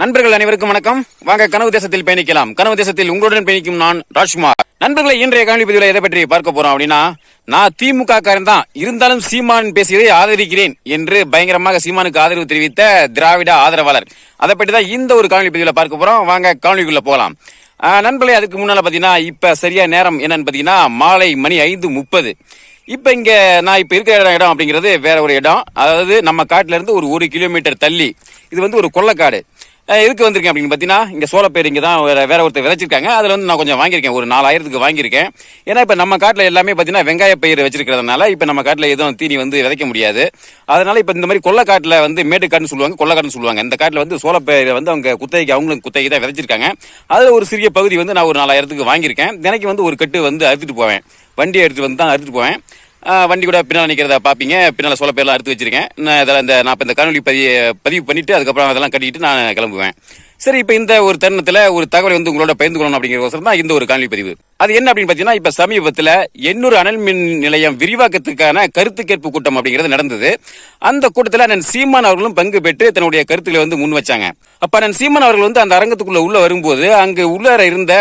நண்பர்கள் அனைவருக்கும் வணக்கம். வாங்க கனவு தேசத்தில் பயணிக்கலாம். கனவு தேசத்தில் உங்களுடன் பயணிக்கும் நான் ராஜ்குமார். நண்பர்களை இன்றைய காணொலி பதிவில் எதை பற்றி பார்க்க போறோம் அப்படின்னா நான் திமுக காரன் தான். இருந்தாலும் சீமான் பேசியதை ஆதரிக்கிறேன் என்று பயங்கரமாக சீமானுக்கு ஆதரவு தெரிவித்த திராவிட ஆதரவாளர். அதை பற்றி தான் இந்த ஒரு காணொலி பதிவில் பார்க்க போறோம். வாங்க காணொலிக்குள்ள போகலாம் நண்பர்களே அதுக்கு முன்னால பாத்தீங்கன்னா இப்ப சரியா நேரம் என்னன்னு பாத்தீங்கன்னா மாலை மணி ஐந்து முப்பது. இப்ப இங்க நான் இப்ப இருக்கிற இடம் அப்படிங்கிறது வேற ஒரு இடம். அதாவது நம்ம காட்டுல இருந்து ஒரு ஒரு கிலோமீட்டர் தள்ளி. இது வந்து ஒரு கொள்ளக்காடு. எதுக்கு வந்திருக்கேன் அப்படின்னு பார்த்தீங்கன்னா இங்கே சோளப்பேர் இங்கே தான் வேற வேறு ஒருத்தர் விதைச்சிருக்காங்க. அதில் வந்து நான் கொஞ்சம் வாங்கியிருக்கேன். ஒரு நாலாயிரத்துக்கு வாங்கியிருக்கேன். ஏன்னா இப்போ நம்ம காட்டில் எல்லாமே பார்த்தீங்கன்னா வெங்காய பயிர் வச்சிருக்கிறதுனால இப்போ நம்ம காட்டில் எதுவும் தீனி வந்து விதைக்க முடியாது. அதனால் இப்போ இந்த மாதிரி கொள்ளக்காட்டில் வந்து மேட்டுக்காட்டுன்னு சொல்லுவாங்க கொள்ளக்காடுன்னு சொல்லுவாங்க. இந்த காட்டில் வந்து சோளப்பயிர் வந்து அவங்க குத்தகைக்கு அவங்களும் குத்தகை தான் விதைச்சிருக்காங்க. அதில் ஒரு சிறிய பகுதி வந்து நான் ஒரு நாலாயிரத்துக்கு வாங்கியிருக்கேன். தினைக்கு வந்து ஒரு கட்டு வந்து அறுத்துட்டு போவேன். வண்டி எடுத்துகிட்டு வந்து தான் அறுத்துட்டு போவேன். வண்டி கூட பின்னால் நிற்கிறத பார்ப்பீங்க பின்னால் சொல்ல பேர்லாம் அறுத்து வச்சிருக்கேன். நான் இதெல்லாம் இந்த நான் இப்போ இந்த காணொலி பதிவு பதிவு பண்ணிவிட்டு அதுக்கப்புறம் அதெல்லாம் கட்டிட்டு நான் கிளம்புவேன். சரி இப்போ இந்த ஒரு தருணத்தில் ஒரு தகவலை வந்து உங்களோட பகிர்ந்து கொள்ளணும் அப்படிங்கிறதுக்கோசரம் தான் இந்த ஒரு காணொலி பதிவு. அது என்ன அப்படின்னு பார்த்தீங்கன்னா இப்போ சமீபத்தில் எண்ணூறு அனல் மின் நிலையம் விரிவாக்கத்துக்கான கருத்து கேட்பு கூட்டம் அப்படிங்கிறது நடந்தது. அந்த கூட்டத்தில் அண்ணன் சீமான் அவர்களும் பங்கு பெற்று தன்னுடைய கருத்துக்களை வந்து முன் வச்சாங்க அப்ப நான் சீமான் அவர்கள் வந்து அந்த அரங்கத்துக்குள்ள உள்ள வரும்போது அங்கு உள்ளார இருந்த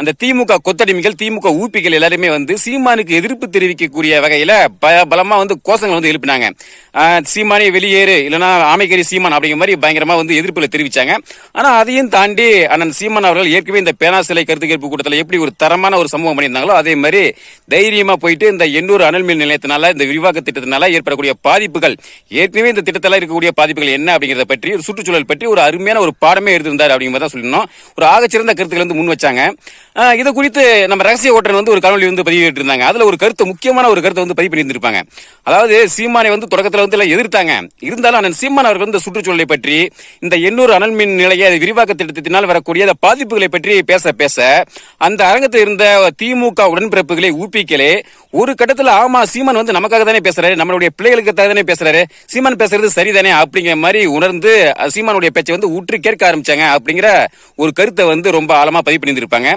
அந்த திமுக கொத்தடிமைகள் திமுக ஊப்பிகள் எல்லாருமே வந்து சீமானுக்கு எதிர்ப்பு தெரிவிக்கக்கூடிய வகையில பலமா வந்து கோஷங்கள் வந்து எழுப்பினாங்க. சீமானே வெளியேறு இல்லைன்னா ஆமைக்கறி சீமான் அப்படிங்கிற மாதிரி பயங்கரமா வந்து எதிர்ப்புல தெரிவிச்சாங்க. ஆனா அதையும் தாண்டி அண்ணன் சீமான் அவர்கள் ஏற்கனவே இந்த பேனா சிலை கருத்து கேட்பு கூட்டத்தில் எப்படி ஒரு தரமான ஒரு சம்பவம் பண்ணியிருந்தாங்களோ அதே மாதிரி தைரியமா போயிட்டு இந்த எண்ணூறு அனல் மின் நிலையத்தினால இந்த விரிவாக்க திட்டத்தினால ஏற்படக்கூடிய பாதிப்புகள் ஏற்கனவே இந்த திட்டத்தில் இருக்கக்கூடிய பாதிப்புகள் என்ன அப்படிங்கிறத பற்றி ஒரு சுற்றுச்சூழல் பற்றி ஒரு அருமையான ஒரு பாடமே எடுத்திருந்தார் அப்படிங்கிறத தான் சொல்லணும். ஒரு ஆகச்சிறந்த கருத்துக்கள் வந்து முன் வச்சாங்க. இது குறித்து நம்ம ரகசிய ஓட்டர் வந்து ஒரு காணொலி வந்து பதிவிட்டு இருந்தாங்க அதுல ஒரு கருத்து முக்கியமான ஒரு கருத்தை வந்து பதிவு பண்ணியிருந்திருப்பாங்க. அதாவது சீமானை வந்து தொடக்கத்தில் வந்து எல்லாம் எதிர்த்தாங்க. இருந்தாலும் அண்ணன் சீமான் அவர்கள் வந்து சுற்றுச்சூழலை பற்றி இந்த எண்ணூறு அனல் மின் நிலைய விரிவாக்க திட்டத்தினால் வரக்கூடிய அந்த பாதிப்புகளை பற்றி பேச பேச அந்த அரங்கத்தில் இருந்த திமுக உடன்பிறப்புகளை ஊப்பிக்கலே ஒரு கட்டத்தில் ஆமா சீமான் வந்து நமக்காக தானே பேசுறாரு நம்மளுடைய பிள்ளைகளுக்கு தானே பேசுறாரு சீமான் பேசுறது சரிதானே அப்படிங்கிற மாதிரி உணர்ந்து சீமானுடைய பேச்சை வந்து ஊற்றி கேட்க ஆரம்பிச்சாங்க அப்படிங்கிற ஒரு கருத்தை வந்து ரொம்ப ஆழமா பதிவு பண்ணியிருந்திருப்பாங்க.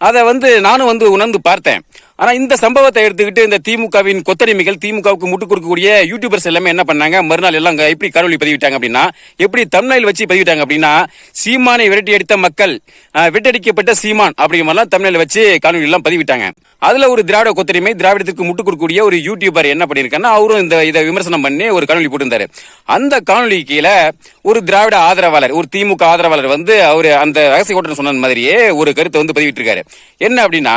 அதை வந்து நானும் வந்து உணர்ந்து பார்த்தேன். ஆனால் இந்த சம்பவத்தை எடுத்துக்கிட்டு இந்த திமுகவின் கொத்தடிமைகள் திமுகவுக்கு முட்டு கொடுக்கக்கூடிய யூடியூபர்ஸ் எல்லாமே என்ன பண்ணாங்க? மறுநாள் எல்லாம் எப்படி காணொலி பதிவிட்டாங்க அப்படின்னா எப்படி தமிழில் வச்சு பதிவிட்டாங்க அப்படின்னா சீமானை விரட்டி அடித்த மக்கள் அஹ், விட்டடிக்கப்பட்ட சீமான் அப்படிங்கிற மாதிரிலாம் தமிழில் வச்சு காணொலி எல்லாம் பதிவிட்டாங்க. அதுல ஒரு திராவிட கொத்தடிமை திராவிடத்துக்கு முட்டு கொடுக்கக்கூடிய ஒரு யூடியூபர் என்ன பண்ணியிருக்காருன்னா அவரும் இந்த இதை விமர்சனம் பண்ணி ஒரு காணொலி போட்டிருந்தாரு. அந்த காணொலி கீழே ஒரு திராவிட ஆதரவாளர் ஒரு திமுக ஆதரவாளர் வந்து அவர் அந்த ரகசிய ஓட்டர் சொன்ன மாதிரியே ஒரு கருத்தை வந்து பதிவிட்டிருக்காரு. என்ன அப்படின்னா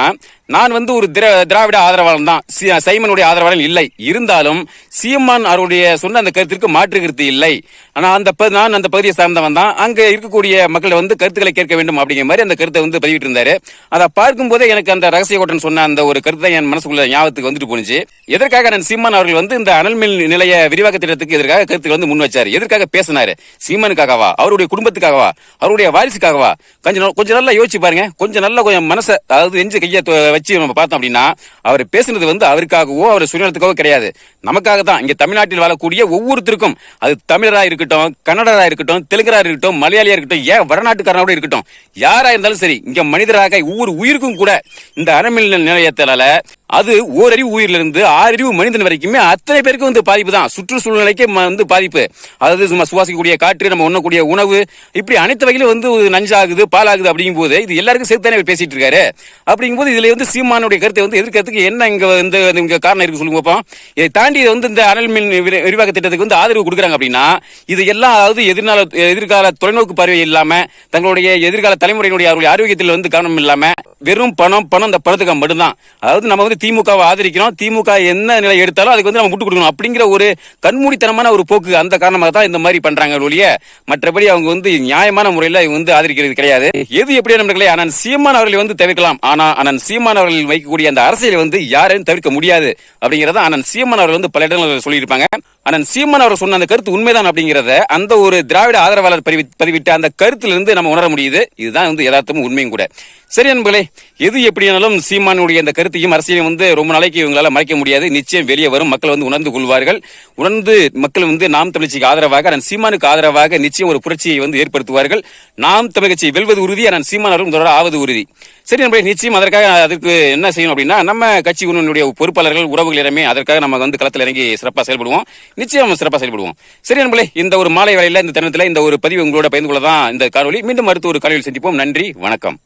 நான் வந்து ஒரு திர திராவிட ஆதரவாளன் தான் சைமனுடைய ஆதரவாளன் இல்லை. இருந்தாலும் சீமான் அவருடைய சொன்ன அந்த கருத்திற்கு மாற்று கருத்து இல்லை. ஆனால் அந்த ப- நான் அந்த பகுதியை சார்ந்தவன் தான். அங்கே இருக்கக்கூடிய மக்கள் வந்து கருத்துக்களை கேட்க வேண்டும் அப்படிங்கிற மாதிரி அந்த கருத்தை வந்து பதிவிட்டு இருந்தாரு அதை பார்க்கும்போதே எனக்கு அந்த ரகசிய கோட்டன் சொன்ன அந்த ஒரு கருத்து தான் என் மனசுக்குள்ள ஞாபகத்துக்கு வந்துட்டு போனுச்சு எதற்காக நான் சீமான் அவர்கள் வந்து இந்த அனல்மில் நிலைய விரிவாக்க திட்டத்துக்கு எதற்காக கருத்துக்கள் வந்து முன் வச்சார்? எதற்காக பேசினாரு? சீமானுக்காகவா? அவருடைய குடும்பத்துக்காகவா? அவருடைய வாரிசுக்காகவா? கொஞ்சம் கொஞ்சம் நல்லா யோசிச்சு பாருங்க. கொஞ்சம் நல்லா கொஞ்சம் மனசை அதாவது நெஞ்சு கையை வச்சு நம்ம பார்த்தோம் அப்படின்னா அவர் பேசுனது வந்து அவருக்காகவோ அவர் சுயநலத்துக்காகவோ கிடையாது. நமக்காக தான். இங்கே தமிழ்நாட்டில் வாழக்கூடிய ஒவ்வொருத்தருக்கும் அது தமிழராக இருக்கட்டும் கன்னடராக இருக்கட்டும் தெலுங்கராக இருக்கட்டும் மலையாளியாக இருக்கட்டும் ஏன் வடநாட்டுக்காரனோட இருக்கட்டும் யாராக இருந்தாலும் சரி இங்கே மனிதராக ஒவ்வொரு உயிருக்கும் கூட இந்த அறமில் நிலையத்தால அது ஓரறிவு உயிரிலிருந்து ஆறறிவு மனிதன் வரைக்குமே அத்தனை பேருக்கு வந்து பாதிப்பு தான். சுற்றுச்சூழ்நிலைக்கே ம- வந்து பாதிப்பு. அதாவது நம்ம சுவாசிக்கக்கூடிய காற்று நம்ம உண்ணக்கூடிய உணவு இப்படி அனைத்து வகையிலும் வந்து நஞ்சாகுது பாலாகுது அப்படிங்கும் போது இது எல்லாருக்கும் சேர்த்து தானே பேசிட்டு இருக்காரு. அப்படிங்கும்போது இதுல வந்து சீமானுடைய கருத்தை வந்து எதிர்க்கிறதுக்கு என்ன இங்க இந்த இங்க காரணம் இருக்கு சொல்லுங்க பார்ப்போம் இதை தாண்டி இது வந்து இந்த அனல் மின் விரி- விரிவாக்க திட்டத்துக்கு வந்து ஆதரவு கொடுக்குறாங்க அப்படின்னா இது எல்லாம் அதாவது எதிர்கால எதிர்கால தொலைநோக்கு பார்வை இல்லாம தங்களுடைய எதிர்கால தலைமுறையினுடைய அவருடைய ஆரோக்கியத்தில் வந்து கவனம் இல்லாம வெறும் பணம் பணம் இந்த பணத்துக்கு மட்டும்தான். அதாவது நம்ம வந்து திமுகவை ஆதரிக்கிறோம். திமுக என்ன நிலை எடுத்தாலும் அதுக்கு வந்து நம்ம விட்டு கொடுக்கணும். அப்படிங்கிற ஒரு கண்மூடித்தனமான ஒரு போக்கு அந்த காரணமாக தான் இந்த மாதிரி பண்றாங்க ஒழிய மற்றபடி அவங்க வந்து நியாயமான முறையில் இவங்க வந்து ஆதரிக்கிறது கிடையாது. எது எப்படி நண்பர்களே ஆனால் சீமான் அவர்களை வந்து தவிர்க்கலாம். ஆனா ஆனால் சீமான் அவர்கள் வைக்கக்கூடிய அந்த அரசியலை வந்து யாரையும் தவிர்க்க முடியாது. அப்படிங்கிறத ஆனால் சீமான் அவர்கள் வந்து பல இடங்களில் சொல்லியிருப்பாங்க. ஆனால் சீமான் அவர் சொன்ன அந்த கருத்து உண்மைதான் அப்படிங்கிறத அந்த ஒரு திராவிட ஆதரவாளர் பதிவி- பதிவிட்ட அந்த கருத்திலிருந்து நம்ம உணர முடியுது. இதுதான் வந்து யதார்த்தமும் உண்மையும் கூட. சரி நண்பர்களே எது எப்படியானாலும் சீமானுடைய அந்த கருத்தையும் அரசியலையும் வந்து ரொம்ப நாளைக்கு இவங்களால மறைக்க முடியாது. நிச்சயம் வெளியே வரும். மக்கள் வந்து உணர்ந்து கொள்வார்கள். உணர்ந்து மக்கள் வந்து நாம் தமிழ்ச்சிக்கு ஆதரவாக நான் சீமானுக்கு ஆதரவாக நிச்சயம் ஒரு புரட்சியை வந்து ஏற்படுத்துவார்கள். நாம் தமிழ் கட்சியை வெல்வது உறுதி நான் சீமான் அவர்களும் தொடர ஆவது உறுதி. சரி நண்பர்களே நிச்சயம் அதற்காக அதுக்கு என்ன செய்யணும் அப்படின்னா நம்ம கட்சி உன்னுடைய பொறுப்பாளர்கள் உறவுகளிடமே அதற்காக நம்ம வந்து களத்தில் இறங்கி சிறப்பாக செயல்படுவோம். நிச்சயம் சிறப்பாக செயல்படுவோம். சரி நம்மளே இந்த ஒரு மாலை வேலையில் இந்த தருணத்தில் இந்த ஒரு பதிவு உங்களோட பயந்து கொள்ள தான் இந்த காணொலி மீண்டும் அடுத்த ஒரு காலையில் சந்திப்போம். நன்றி வணக்கம்.